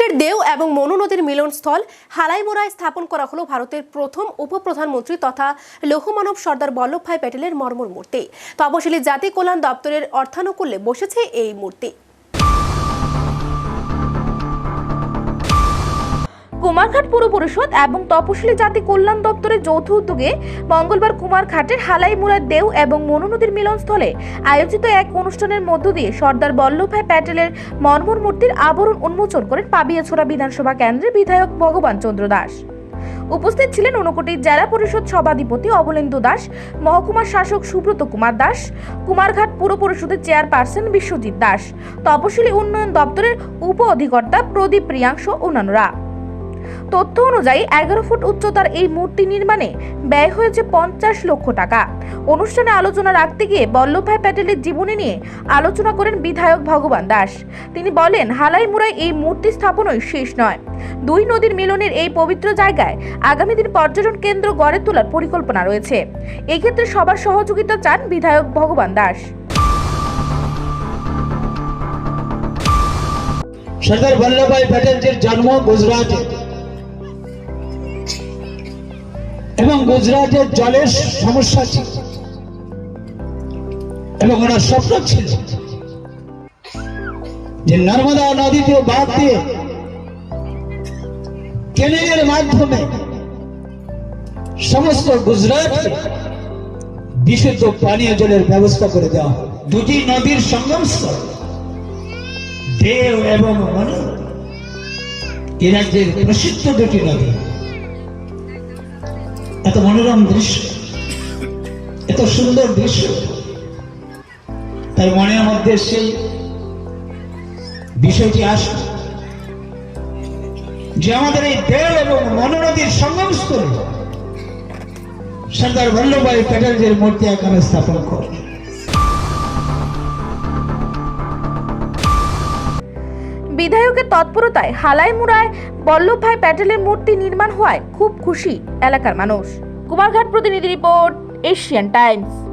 গুজরাটের দেও এবং মনু নদীর মিলনস্থল হালাইমোড়ায় স্থাপন করা হলো ভারতের প্রথম উপপ্রধানমন্ত্রী তথা লৌহমানব সর্দার বল্লভভাই প্যাটেলের মর্মর মূর্তি তপশিলি জাতি কল্যাণ দপ্তরের অর্থানুকূল্যে বসেছে এই মূর্তি। কুমারঘাট পুর পরিষদ এবং তপশিলি জাতি কল্যাণ দপ্তরের যৌথ উদ্যোগে মঙ্গলবার কুমারঘাটের হালাইমুড়ার দেও এবং মনু নদীর মিলনস্থলে আয়োজিত এক অনুষ্ঠানের মধ্য দিয়ে সর্দার বল্লভভাই প্যাটেলের মর্মর মূর্তির আবরণ উন্মোচন করেন পাবিয়াছড়া বিধানসভা কেন্দ্রের বিধায়ক ভগবান চন্দ্র দাস। উপস্থিত ছিলেন ঊনকোটি জেলা পরিষদ সভাধিপতি অবলেন্দু দাস মহকুমা শাসক সুব্রত কুমার দাস, কুমারঘাট পুর পরিষদের চেয়ারপারসন বিশ্বজিৎ দাস, তপশিলি উন্নয়ন দপ্তরের উপ অধিকর্তা প্রদীপ প্রিয়াংশ অন্যান্যরা। তথ্য অনুযায়ী এগারো ফুট উচ্চতার এই মূর্তি নির্মাণে ব্যয় হয়েছে পঞ্চাশ লক্ষ টাকা। অনুষ্ঠানে আলোচনা রাখতে গিয়ে বল্লভভাই প্যাটেলের জীবনী নিয়ে আলোচনা করেন বিধায়ক ভগবান দাস। তিনি বলেন, হালাইমুড়ায় এই মূর্তি স্থাপনই শেষ নয়। দুই নদীর মিলনের এই পবিত্র জায়গায় আগামী দিন পর্যটন কেন্দ্র গড়ে তোলার পরিকল্পনা রয়েছে। এক্ষেত্রে সবার সহযোগিতা চান বিধায়ক ভগবান দাস। সর্দার বল্লভভাই প্যাটেলজির জন্ম গুজরাটে। এবং গুজরাটের জলের সমস্যা ছিল এবং ওনার স্বপ্ন ছিল যে নর্মদা নদীতে বাদ দিয়ে কেনেলের মাধ্যমে সমস্ত গুজরাট বিশুদ্ধ পানীয় জলের ব্যবস্থা করে দেওয়া। দুটি নদীর সঙ্গমস্থল দেব এবং মনু, এ রাজ্যের প্রসিদ্ধ দুটি নদী এত মনোরম দৃশ্য, এত সুন্দর দৃশ্য। তাই মনের মধ্যে সেই বিষয়টি আসে যে আমাদের এই দেব এবং মনোনদীর সঙ্গমস্থলে সর্দার বল্লভভাই প্যাটেলজির মূর্তি এখানে স্থাপন করে বিধায়কের তৎপরতায় হালাইমুড়ায় বল্লভভাই প্যাটেলের মূর্তি নির্মাণ হওয়ায় খুব খুশি এলাকার মানুষ। কুমারঘাট প্রতিনিধি রিপোর্ট, এশিয়ান টাইমস।